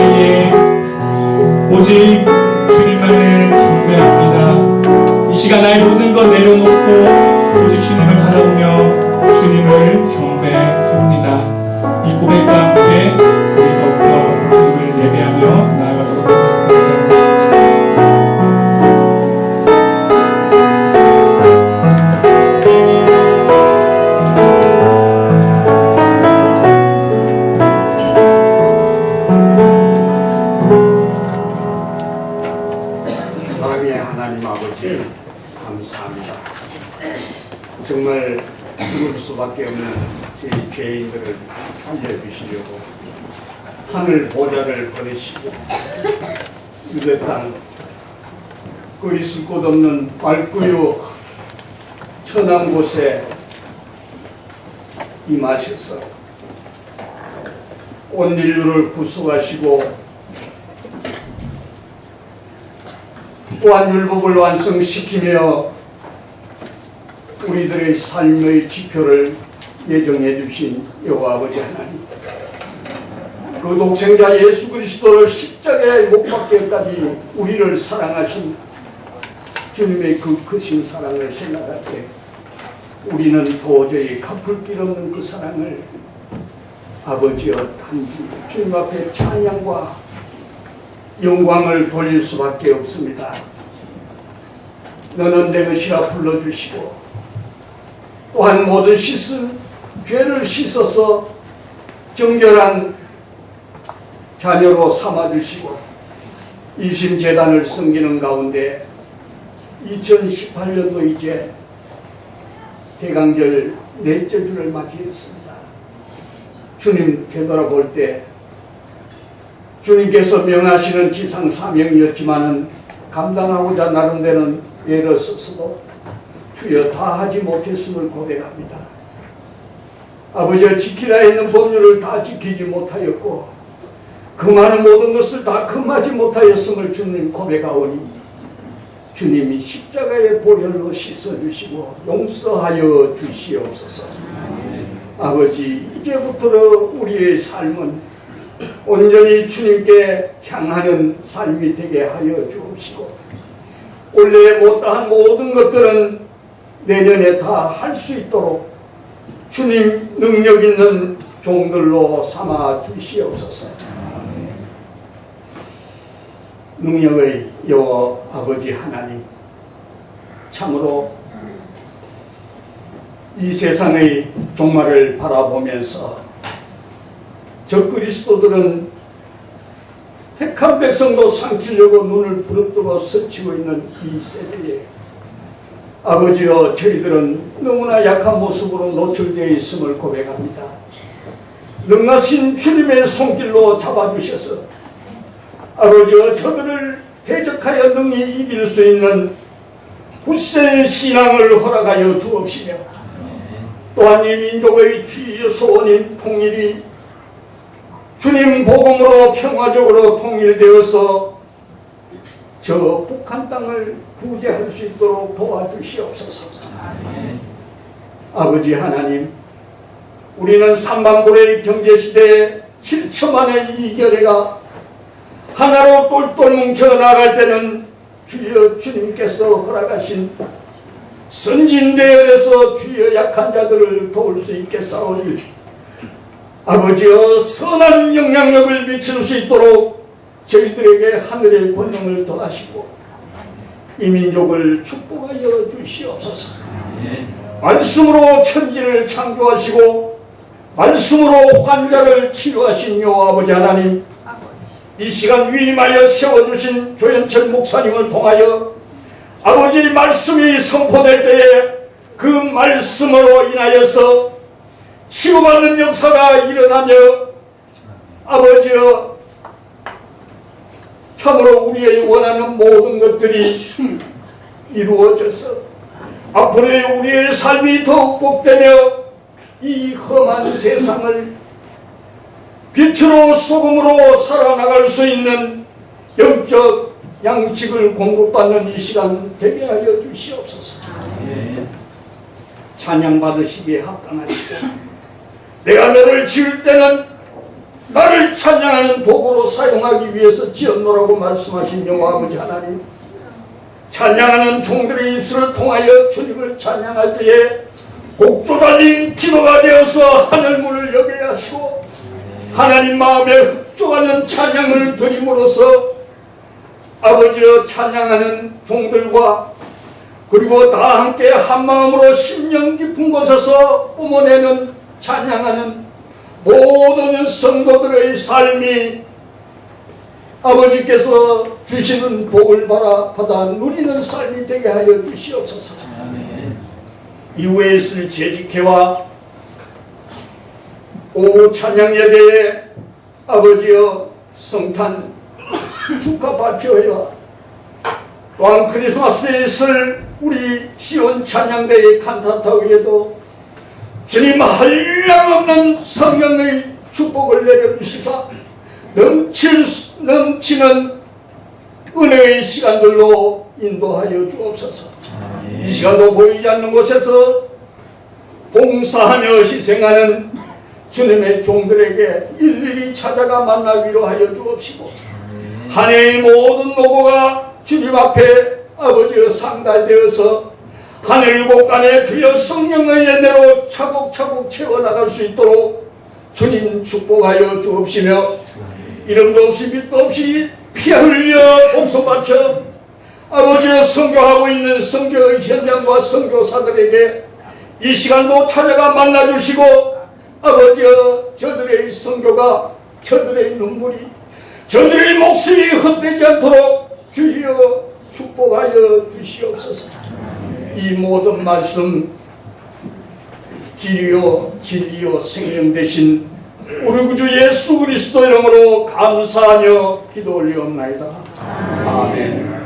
때에 오직 주님만을 경배합니다. 이 시간 나의 모든 것 내려놓고 오직 주님을 바라보며 주님을 보좌를 버리시고 유대 땅그 있을 곳 없는 맑고요 천한 곳에 임하셔서 온 인류를 구속하시고 또한 율법을 완성시키며 우리들의 삶의 지표를 예정해 주신 여호와 아버지 하나님 그 독생자 예수 그리스도를 십자가에 못 박기까지 우리를 사랑하신 주님의 그 크신 사랑을 생각할 때 우리는 도저히 갚을 길 없는 그 사랑을 아버지여 단지 주님 앞에 찬양과 영광을 돌릴 수밖에 없습니다. 너는 내 것이라 불러주시고 또한 모든 씻은 죄를 씻어서 정결한 자녀로 삼아주시고 일심재단을 섬기는 가운데 2018년도 이제 대강절 넷째 주를 맞이했습니다. 주님 되돌아볼 때 주님께서 명하시는 지상 사명이었지만은 감당하고자 나름대로는 애를 썼어도 주여 다 하지 못했음을 고백합니다. 아버지가 지키라 했는 법률을 다 지키지 못하였고 그 많은 모든 것을 다 금하지 못하였음을 주님 고백하오니 주님이 십자가의 보혈로 씻어주시고 용서하여 주시옵소서. 아버지 이제부터 우리의 삶은 온전히 주님께 향하는 삶이 되게 하여 주옵시고 원래 못다한 모든 것들은 내년에 다 할 수 있도록 주님 능력 있는 종들로 삼아 주시옵소서. 능력의 여호와 아버지 하나님 참으로 이 세상의 종말을 바라보면서 저 그리스도들은 택한 백성도 삼키려고 눈을 부릅뜨고 스치고 있는 이 세대에 아버지여 저희들은 너무나 약한 모습으로 노출되어 있음을 고백합니다. 능하신 주님의 손길로 잡아주셔서 아버지여 저들을 대적하여 능히 이길 수 있는 굳센 신앙을 허락하여 주옵시며 또한 이 민족의 주요 소원인 통일이 주님 복음으로 평화적으로 통일되어서 저 북한 땅을 구제할 수 있도록 도와주시옵소서. 아버지 하나님, 우리는 삼반불의 경제시대에 7천만의 이결애가 하나로 똘똘 뭉쳐 나갈 때는 주여 주님께서 허락하신 선진대열에서 주여 약한 자들을 도울 수 있겠사오니 아버지여 선한 영향력을 미칠 수 있도록 저희들에게 하늘의 권능을 더하시고 이 민족을 축복하여 주시옵소서. 말씀으로 천지를 창조하시고 말씀으로 환자를 치료하신 여호와 아버지 하나님 이 시간 위임하여 세워주신 조현철 목사님을 통하여 아버지의 말씀이 선포될 때에 그 말씀으로 인하여서 치유받는 역사가 일어나며 아버지여 참으로 우리의 원하는 모든 것들이 이루어져서 앞으로의 우리의 삶이 더욱 복되며 이 험한 세상을 빛으로 소금으로 살아나갈 수 있는 영적 양식을 공급받는 이 시간 되게 하여 주시옵소서. 찬양 받으시기에 합당하시고 내가 너를 지을 때는 나를 찬양하는 도구로 사용하기 위해서 지었노라고 말씀하신 여호와 아버지 하나님 찬양하는 종들의 입술을 통하여 주님을 찬양할 때에 곡조 달린 기도가 되어서 하늘문을 열게 하시고 하나님 마음에 흡족하는 찬양을 드림으로써 아버지여 찬양하는 종들과 그리고 다 함께 한 마음으로 심령 깊은 곳에서 뿜어내는 찬양하는 모든 성도들의 삶이 아버지께서 주시는 복을 받아, 받아 누리는 삶이 되게 하여 주시옵소서. 이후에 있을 재직회와 오후 찬양 예배에 아버지여 성탄 축하 발표회와 또한 크리스마스에 있을 우리 시온 찬양대의 칸타타 위에도 주님 한량없는 성령의 축복을 내려주시사 넘칠, 수- 넘치는 은혜의 시간들로 인도하여 주옵소서. 이 시간도 보이지 않는 곳에서 봉사하며 희생하는 주님의 종들에게 일일이 찾아가 만나기로 하여 주옵시고 한 해의 모든 노고가 주님 앞에 아버지여 상달되어서 하늘 곳간에 주여 성령의 연대로 차곡차곡 채워나갈 수 있도록 주님 축복하여 주옵시며 이름도 없이 빛도 없이 피 흘려 목소 바쳐 아버지여 선교하고 있는 선교의 현장과 선교사들에게 이 시간도 찾아가 만나주시고 아버지여 저들의 성교가 저들의 눈물이 저들의 목숨이 헛되지 않도록 주여 축복하여 주시옵소서. 이 모든 말씀 길이요 진리요 생명 되신 우리 구주 예수 그리스도 이름으로 감사하며 기도 올리옵나이다. 아멘